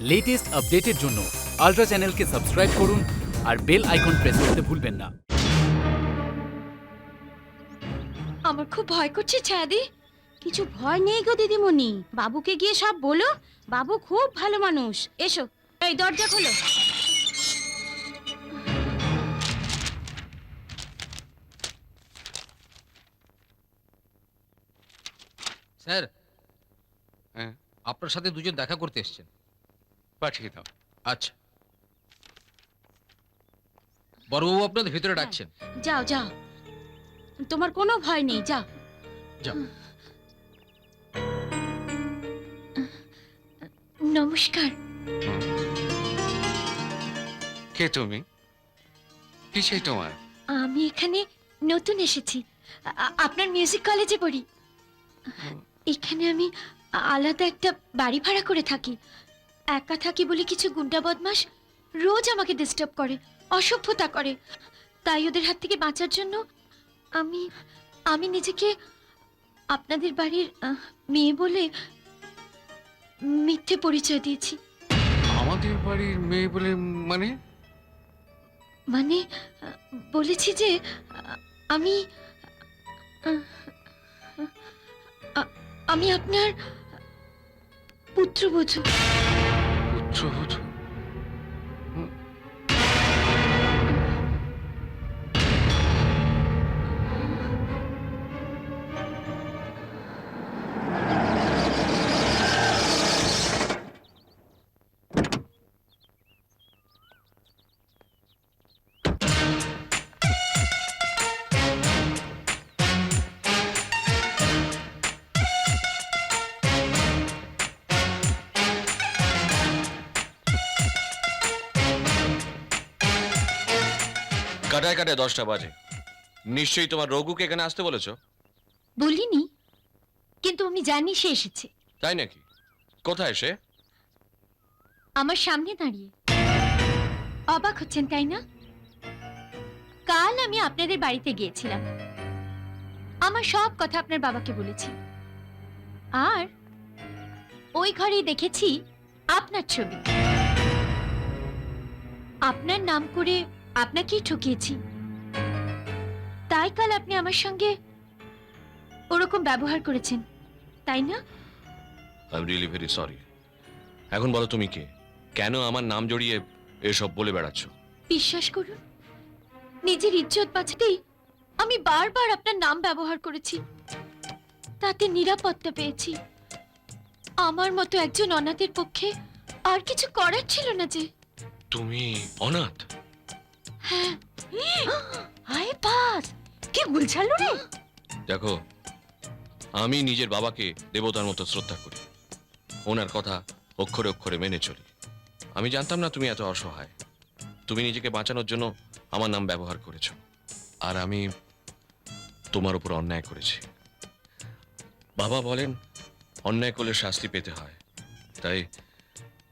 Latest আপডেটের জন্য ultra চ্যানেলকে সাবস্ক্রাইব করুন আর বেল আইকন প্রেস করতে ভুলবেন না। আমার খুব ভয় করছে ছায়াদি। কিছু ভয় নেই গো দিদিমণি। বাবুকে গিয়ে সব বলো। বাবু খুব ভালো মানুষ। এসো। এই দরজা খোলো। স্যার হ্যাঁ আপনার সাথে দুজন দেখা করতে এসেছেন। পাঠিয়ে দাও। আচ্ছা। বড়বাবু আপনাদের ভিতরে হ্যাঁ। ডাকছেন। যাও যাও। তোমার কোনো ভয় নেই যাও। যাও। নমস্কার। কে তুমি? কি চাই তোমার আমি এখানে নতুন এসেছি। আপনার মিউজিক কলেজে পড়ি। এখানে আমি আলাদা একটা বাড়ি ভাড়া করে থাকি। একা থাকি বলে কিছু গুন্ডা বদমাস রোজ আমাকে ডিস্টার্ব করে অসভ্যতা করে। তাই ওদের হাত থেকে বাঁচার জন্য আমি আমি নিজেকে আপনাদের বাড়ির আহ, মেয়ে বলে মিথ্যে পরিচয় দিয়েছি। আমাদের বাড়ির মেয়ে বলে মানে? মানে আহ, বলেছি যে আহ, আমি আহ, আমি আপনার পুত্রবধূ। পুত্রবধূ কাটায় কাটায় দশটা বাজে। নিশ্চয়ই তোমার রঘুকে এখানে আসতে বলেছ? বলিনি কিন্তু আমি জানি সে এসেছে। তাই নাকি? কোথায় সে? আমার সামনে দাঁড়িয়ে। অবাক হচ্ছেন তাই না? কাল আমি আপনাদের বাড়িতে গিয়েছিলাম। আমার সব কথা আপনার বাবাকে বলেছি। আর ওই ঘরেই দেখেছি আপনার ছবি। আপনার নাম করে আপনাকেই ঠকিয়েছি। তাই কাল আপনি আমার সঙ্গে ওরকম ব্যবহার করেছেন তাই না? I am really very sorry এখন বলো তুমি কে? কেন আমার নাম জড়িয়ে এসব বলে বেড়াচ্ছ? বিশ্বাস করুন নিজের ইজ্জত বাঁচাতেই আমি বারবার আপনার নাম ব্যবহার করেছি। তাতে নিরাপত্তা পেয়েছি। আমার মতো একজন অনাথের পক্ষে আর কিছু করার ছিল না যে। তুমি অনাথ? হায় পাস কি গুলছালো রে দেখো, আমি নিজের বাবাকে দেবতার মতো শ্রদ্ধা করি। ওনার কথা অক্ষরে অক্ষরে মেনে চলি। আমি জানতাম না তুমি এত অসহায়। তুমি নিজেকে বাঁচানোর জন্য আমার নাম ব্যবহার করেছ। আর আমি তোমার উপর অন্যায় করেছি। বাবা বলেন, অন্যায় করলে শাস্তি পেতে হয়। তাই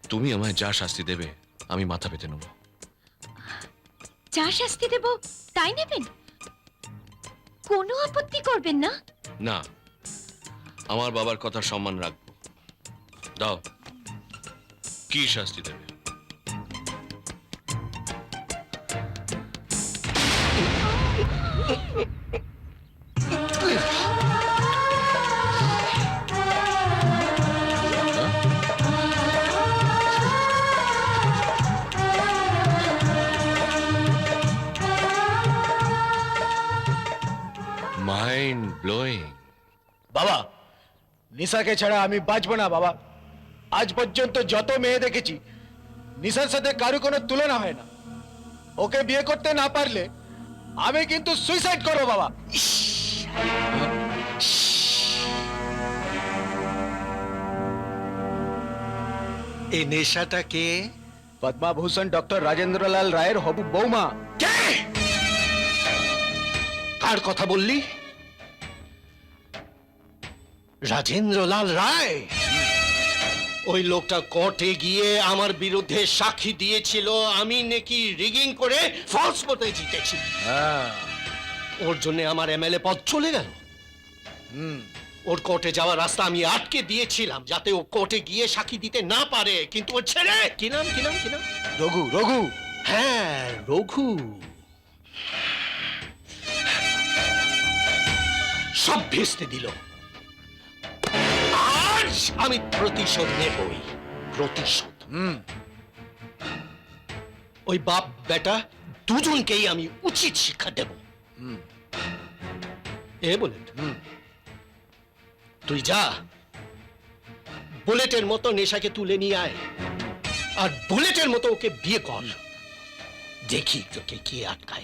তুমি আমায় যা শাস্তি দেবে, আমি মাথা পেতে নেব। যা শাস্তি দেব, তাই নেবেন? কোনো আপত্তি করবেন না? না। আমার বাবার কথা সম্মান রাখব। দাও। কি শাস্তি দেবে? নিশাকে ছাড়া আমি বাঁচবো না বাবা। আজ পর্যন্ত যত মেয়ে দেখেছি নিশার সাথে কারও কোনো তুলনা হয় না। ওকে বিয়ে করতে না পারলে আমি কিন্তু সুইসাইড করব বাবা। এই নেশাটা কে? পদ্মাভূষণ ডক্টর রাজেন্দ্রলাল রায়ের হবু বৌমা। কে? কার কথা বললি? রাজেন্দ্রলাল রায়? ওই লোকটা কোর্টে গিয়ে আমার বিরুদ্ধে সাক্ষী দিয়েছিল আমি নাকি রিগিং করে ফলস মতে জিতেছি। ওর জন্য আমার এমএলএ পদ চলে গেল। ওর কোর্টে যাওয়ার রাস্তা আমি আটকে দিয়েছিলাম যাতে ও কোর্টে গিয়ে সাক্ষী দিতে না পারে কিন্তু ওর ছেলে কি নাম কি নাম কি নাম? রঘু রঘু। হ্যাঁ রঘু। সব ভেস্তে দিল। আমি প্রতিশোধ নেবই। প্রতিশোধ। হুম। ওই বাপ বেটা দুজনকেই আমি উচিত শিক্ষা দেব। হুম। এ বলে হুম। তুই যা। বুলেটের মতো নেশাকে তুলে নিয়ে আয়। আর বুলেটের মতো ওকে বিয়ে কর। দেখি তোকে কে আটকায়।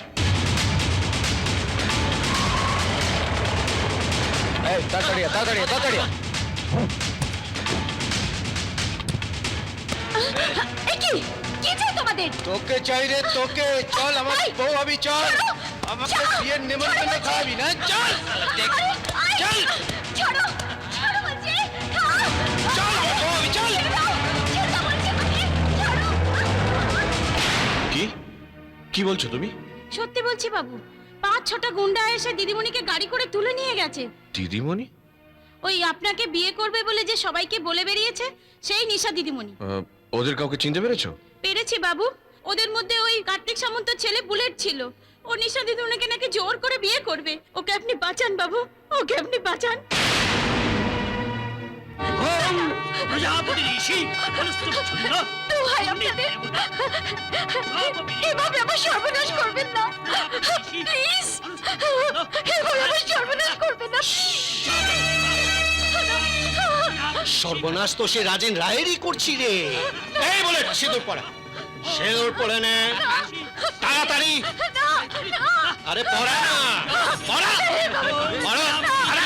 তাড়াতাড়ি তাড়াতাড়ি তাড়াতাড়ি কি চাই তোমাদের? তোকে চাই রে তোকে। চল আমার বউ আমি চল। আমাকে বিয়ের নিমন্ত্রণ খাওয়াবি না? চল। চল। ছাড়ো ছাড়ো বলছি বউ আমি। কি? কি বলছো তুমি? সত্যি বলছি বাবু পাঁচ ছটা গুন্ডা এসে দিদিমণিকে গাড়ি করে তুলে নিয়ে গেছে। দিদিমণি? ওই আপনাকে বিয়ে করবে বলে যে সবাইকে বলে বেরিয়েছে সেই নিশা দিদিমণি। ওদের কাউকে চিনতে পেরেছ? পেরেছি বাবু। ওদের মধ্যে ওই কার্তিক সামন্ত ছেলে বুলেট ছিল। ও নিশা দিদিমণিকে নাকি জোর করে বিয়ে করবে। ওকে আপনি বাঁচান বাবু। ওকে আপনি বাঁচান। দোহাই আপনাদের এভাবে আমার সর্বনাশ করবেন না। প্লিজ। এভাবে আমার সর্বনাশ করবেন না। সর্বনাশ? তো সে রাজেন রায়েরই করছি রে। এই বলে সিঁদুর পড়া। সিঁদুর পড়ে নে। তাড়াতাড়ি। আরে পড়া। না পড়া। পড়া আরে,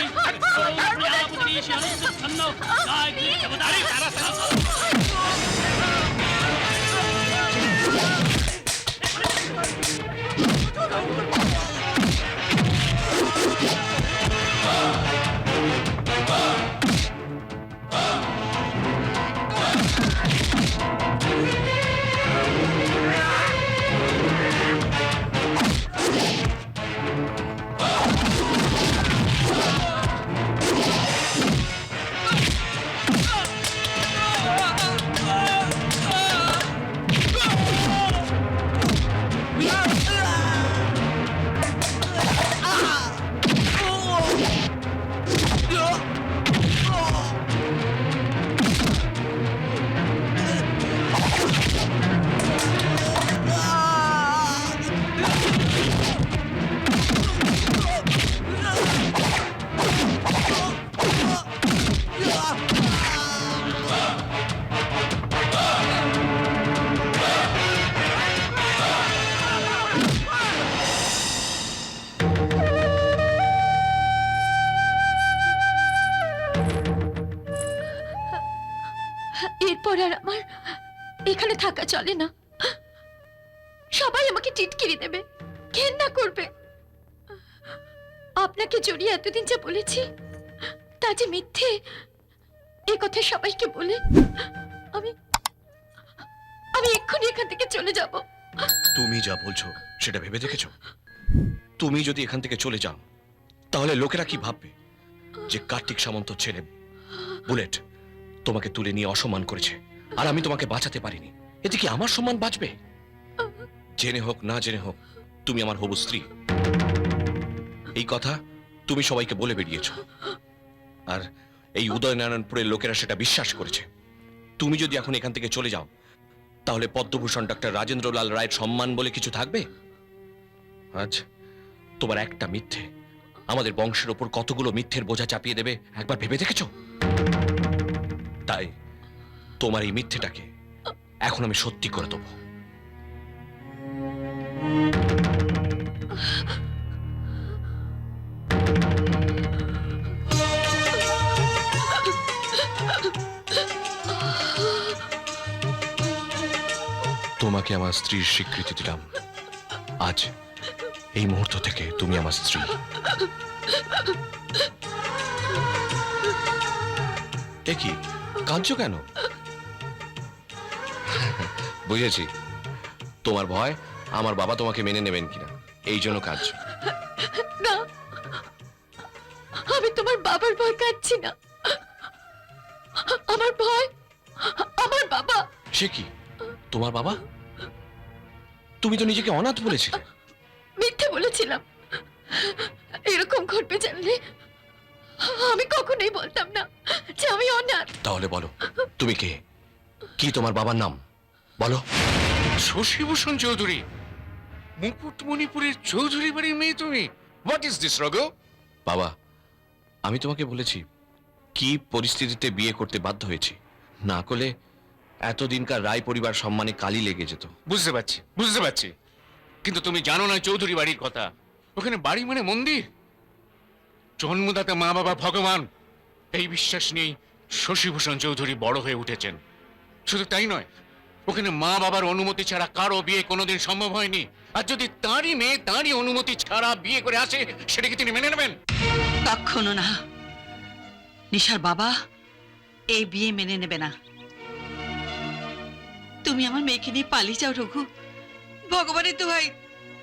আরে, আর আমার এখানে থাকা চলে না। সবাই আমাকে টিটকিরি দেবে ঘেন্না করবে। আপনাকে জড়িয়ে এতদিন যা বলেছি তা যে মিথ্যে এ কথা সবাইকে বলে আমি আমি এক্ষুনি এখান থেকে চলে যাব। তুমি যা বলছো সেটা ভেবে দেখেছ? তুমি যদি এখান থেকে চলে যাও তাহলে লোকেরা কি ভাববে যে কার্তিক সামন্ত ছেলে বুলেট তোমাকে তুলে নিয়ে অসম্মান করেছে। আর আমি তোমাকে বাঁচাতে পারিনি। এতে কি আমার সম্মান বাঁচবে? জেনে হোক, না জেনে হোক, তুমি আমার হবু স্ত্রী। এই কথা তুমি সবাইকে বলে বেরিয়েছ। আর এই উদয়নারায়ণপুরের লোকেরা সেটা বিশ্বাস করেছে। তুমি যদি এখন এখান থেকে চলে যাও, তাহলে পদ্মভূষণ ডক্টর রাজেন্দ্রলাল রায়ের সম্মান বলে কিছু থাকবে? আজ তোমার একটা মিথ্যে। আমাদের বংশের ওপর কতগুলো মিথ্যের বোঝা চাপিয়ে দেবে, একবার ভেবে দেখেছ? তাই তোমার এই মিথ্যেটাকে এখন আমি সত্যি করে দেবো। তোমাকে আমার স্ত্রীর স্বীকৃতি দিলাম। আজ এই মুহূর্ত থেকে তুমি আমার স্ত্রী। এ কি? কাঁদছো কেন? বুঝেছি। তোমার ভয় আমার বাবা তোমাকে মেনে নেবেন কিনা। এই জন্য কাঁদছো। না আমি তোমার বাবার ভয় কাটছি না। আমার ভয় আমার বাবা। সে কি? তোমার বাবা? তুমি তো নিজেকে অনাথ বলেছিলে। মিথ্যে বলেছিলাম। এরকম ঘটবে জানলে আমি কখনোই বলতাম না যে আমি অনাথ। তাহলে বলো তুমি কে? কি তোমার বাবার নাম? বলো। শশীভূষণ চৌধুরী। মুকুটমণিপুরের চৌধুরী বাড়ির মেয়ে তুমি। What is this Raghu? বাবা আমি তোমাকে বলেছি কি পরিস্থিতিতে বিয়ে করতে বাধ্য হয়েছি। না করলে এতদিনকার রায় পরিবার সম্মানে কালি লেগে যেত। বুঝতে পারছি বুঝতে পারছি। কিন্তু তুমি জানো না চৌধুরী বাড়ির কথা। ওখানে বাড়ি মানে মন্দির? জন্মদাতা মা বাবা ভগবান। এই বিশ্বাস নিয়েই শশীভূষণ চৌধুরী বড় হয়ে উঠেছেন। শুধু তাই নয় ওখানে মা বাবার অনুমতি ছাড়া কারও বিয়ে কোনোদিন সম্ভব হয়নি। আর যদি তারই মেয়ে তারই অনুমতি ছাড়া বিয়ে করে আসে সেটা কি তিনি মেনে নেবেন? কখনো না। নিশার বাবা এই বিয়ে মেনে নেবে না। তুমি আমার মেয়েকে নিয়ে পালিয়ে যাও রঘু। ভগবানের দোহাই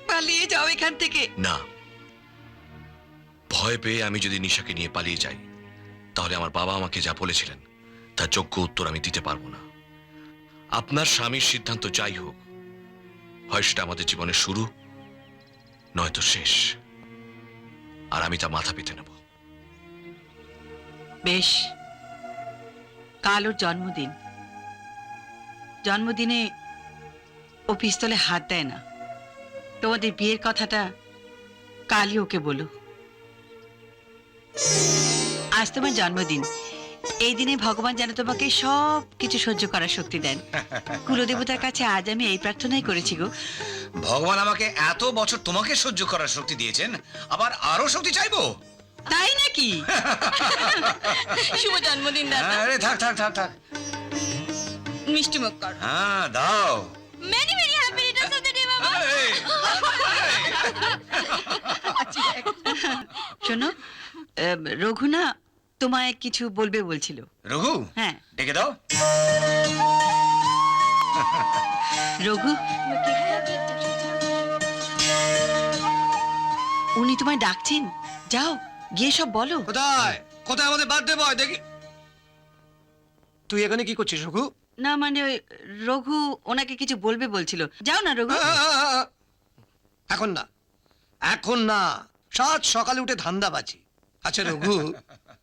পালিয়ে যাও এখান থেকে। না। ভয় পেয়ে আমি যদি নিশাকে নিয়ে পালিয়ে যাই, তাহলে আমার বাবা আমাকে যা বলেছিলেন, তার যোগ্য উত্তর আমি দিতে পারব না। আপনার স্বামীর সিদ্ধান্ত যাই হোক, হয় সেটা আমাদের জীবনের শুরু, নয়তো শেষ। আর আমি তা মাথা পেতে নেব। বেশ, কাল ওর জন্মদিন। জন্মদিনে ও পিস্তলে হাত দেয় না। তোমাদের বিয়ের কথাটা কালই ওকে বলো। আজ তোমার জন্মদিন। এই দিনে ভগবান যেন তোমাকে সব কিছু সহ্য করার শক্তি দেন। কুলদেবতার কাছে আজ আমি এই প্রার্থনাই করেছি গো। ভগবান আমাকে এত বছর তোমাকে সহ্য করার শক্তি দিয়েছেন আবার আরও শক্তি চাইব? তাই নাকি? শুভ জন্মদিন দাদা। আরে থাক থাক থাক থাক। মিষ্টি মুখ কর। হ্যাঁ দাও। Many many happy returns of the day বাবা। শোনো আহ, রঘু না তোমায় কিছু বলবে বলছিল। রঘু? হ্যাঁ। ডেকে দাও। রঘু? উনি তোমায় ডাকছেন? যাও গিয়ে সব বলো। কোথায়? কোথায় আমাদের বার্থডে বয় দেখি। তুই এখানে কি করছিস রঘু? না মানে ওই রঘু ওনাকে কিছু বলবে বলছিল। যাও না রঘু। এখন না। এখন না। সাত সকালে উঠে ধান্দা বাজি আচ্ছা রঘু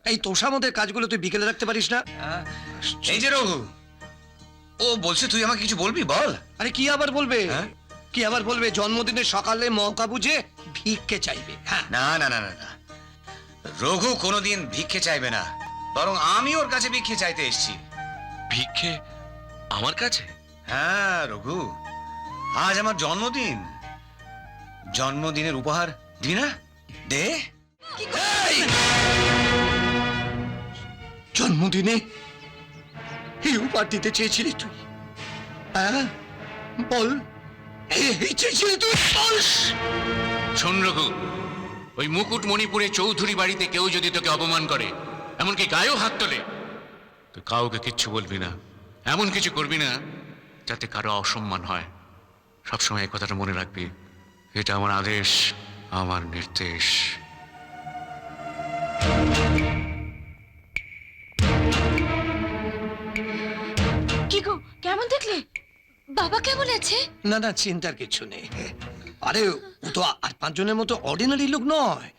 এই তোষামদের কাজগুলো তুই বিকেলে রাখতে পারিস না? হ্যাঁ, এই যে রঘু ও বলছে তুই আমাকে কিছু বলবি বল। আরে কি আবার বলবে? হ্যাঁ? কি আবার বলবে? জন্মদিনের সকালে মৌকা বুঝে ভিক্ষে চাইবে হ্যাঁ? না না না না না। রঘু কোনোদিন ভিক্ষে চাইবে না বরং আমি ওর কাছে ভিক্ষে চাইতে এসেছি। ভিক্ষে আমার কাছে? হ্যাঁ রঘু আজ আমার জন্মদিন। জন্মদিনের উপহার দি না? দে। জন্মদিনে এই উপহার দিতে চেয়েছিলি তুই। হ্যাঁ? বল। শোন রঘু, ওই মুকুট মণিপুরে চৌধুরী বাড়িতে কেউ যদি তোকে অপমান করে, এমনকি গায়েও হাত তোলে তুই কাউকে কিচ্ছু বলবি না। এমন কিছু করবি না যাতে কারও অসম্মান হয়। সবসময় এই কথাটা মনে রাখবি। এটা আমার আদেশ, আমার নির্দেশ। গো কেমন দেখলে? বাবা কেমন আছে? না না চিন্তার কিছু নেই। আরে ও তো আর পাঁচজনের মতো অর্ডিনারি লোক নয়।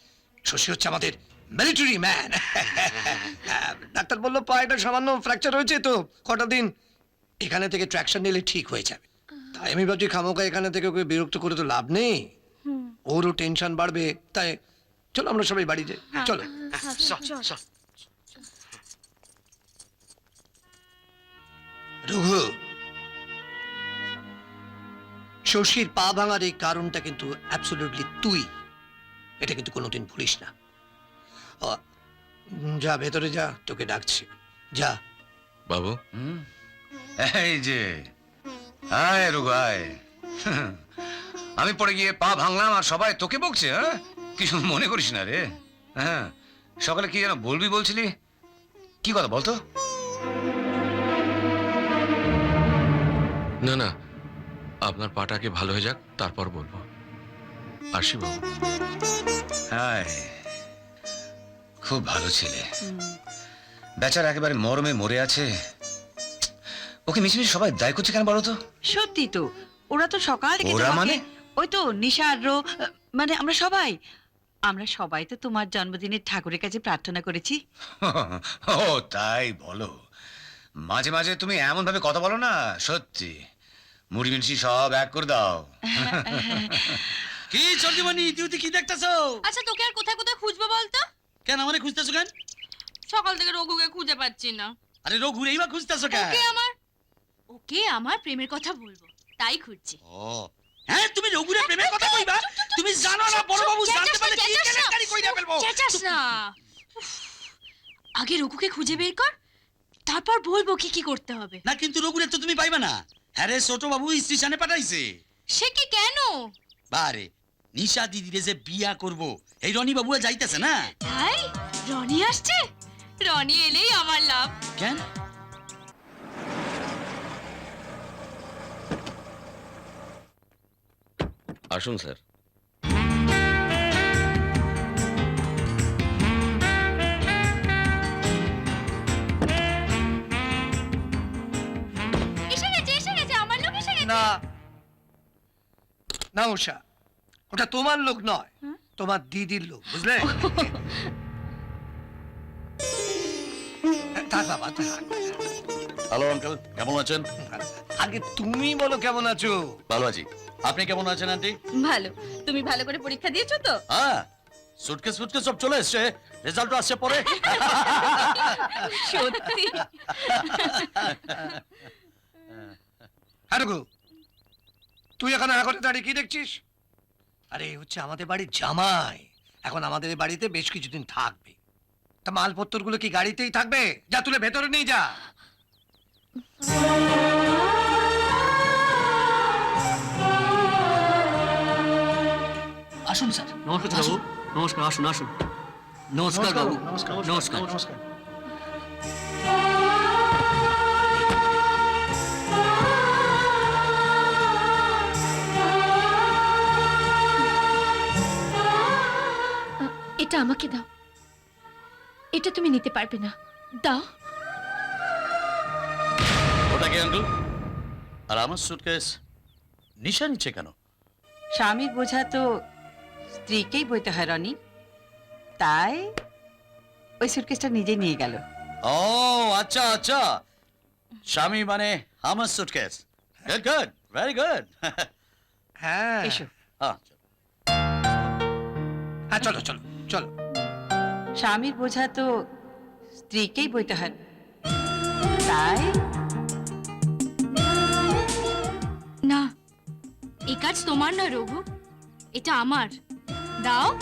শশী হচ্ছে আমাদের মিলিটারি ম্যান ডাক্তার বলল পায়েটা সামান্য ফ্র্যাকচার হয়েছে তো কটা দিন। এখানে থেকে ট্র্যাকশন নিলে ঠিক হয়ে যাবে। তাই আমি ভাবছি খামোকা এখানে থেকে ওকে বিরক্ত করে তো লাভ নেই। ওরও টেনশন বাড়বে তাই চলো আমরা সবাই বাড়ি যাই। চলো। রঘু শশীর পা ভাঙার এই কারণটা কিন্তু অ্যাবসলিউটলি তুই। এটা কিন্তু কোনোদিন ভুলিস না। ও, যা ভেতরে যা তোকে ডাকছি। যা। বাবু? হুম? এই যে। আয় রঘু আয়। আমি পড়ে গিয়ে পা ভাঙলাম আর সবাই তোকে বকছে হ্যাঁ? কিছু মনে করিস না রে? হ্যাঁ? সকালে কি যেন বলবি বলছিলি? কি কথা বলতো? না না। আপনার পাটাকে ভালো হয়ে যাক তারপর বলব। আসি বাবু। হায় খুব ভালো ছেলে। বেচারা একেবারে মরমে মরে আছে। ওকে মিছিমিছি সবাই দায় করছে কেন বলো তো? সত্যি তো ওরা তো সকাল থেকে ওরা মানে? ওই তো নিশা আর রো, মানে আমরা সবাই। আমরা সবাই তো তোমার জন্মদিনে ঠাকুরের কাছে প্রার্থনা করেছি। ও তাই বলো। মাঝে মাঝে তুমি এমন ভাবে কথা বলো না সত্যি। মুড়ি মিষ্টি সব এক করে দাও। কি তুই কি দেখতেছো? আচ্ছা তোকে আর কোথায় কোথায় খুঁজবো বলতো? কেন আমারে খুঁজতেছো কেন? সকাল থেকে রঘুকে খুঁজে পাচ্ছি না। আরে রঘু খুঁজতেছো কেন? ওকে আমার ওকে আমার প্রেমের কথা বলব তাই খুঁজছি। ও হ্যাঁ তুমি রঘুরে প্রেমের কথা কইবা তুমি জানো না বড় বাবু জানতে পারলে কি কেলেঙ্কারি কইরা ফেলব? চেঁচাস না। আগে রঘুকে খুঁজে বের কর তারপর বলব কি কি করতে হবে। না কিন্তু রঘুরে তো তুমি পাইবা না। হ্যাঁ রে ছোট বাবু স্টেশনে পাঠাইছে। সে কি কেন? বারে নিশা দিদিরে যে বিয়া করব এই রনি বাবু যাইতেছে না? তাই? রনি আসছে? রনি এলেই আমার লাভ। কেন? আসুন স্যার। না উষা ওটা তোমার লোক নয় তোমার দিদির লোক বুঝলে? থাক বাবা থাক। হ্যালো আঙ্কেল কেমন আছেন? আগে তুমি বলো কেমন আছো? ভালো আছি। আপনি কেমন আছেন আন্টি ভালো। তুমি ভালো করে পরীক্ষা দিয়েছ তো? হ্যাঁ সুটকেস ফুটকেস সব চলে এসছে। রেজাল্ট আসছে পরে। সত্যি। হ্যাঁ গো তুই এখন এখন দাঁড়িয়ে কি দেখছিস? আরে হচ্ছে আমাদের বাড়ির জামাই। এখন আমাদের এই বাড়িতে বেশ কিছুদিন থাকবে। তা মালপত্রগুলো কি গাড়িতেই থাকবে? যা তুলে ভেতরে নিয়ে যা। আসুন স্যার। নমস্কার বাবু নমস্কার আসুন আসুন। নমস্কার বাবু। নমস্কার। নমস্কার। আমাকে দাও। এটা তুমি নিতে পারবে না। দাও। ওটা আঙ্কেল আর আমার সুটকেস নিশা নিচ্ছে কেন? স্বামীর বোঝা তো স্ত্রীকেই বইতে হয় রনি। তাই ওই সুটকেসটা নিজে নিয়ে গেল। ও আচ্ছা আচ্ছা। স্বামী মানে আমার suitcase good good very good হ্যাঁ। এসো হ্যাঁ হ্যাঁ চলো চলো। চলো। স্বামীর বোঝা তো স্ত্রীকেই বইতে হয়। তাই? না এ কাজ তোমার না রঘু এটা আমার। দাও।